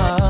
love.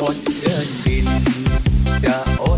คนเดินดินจะอด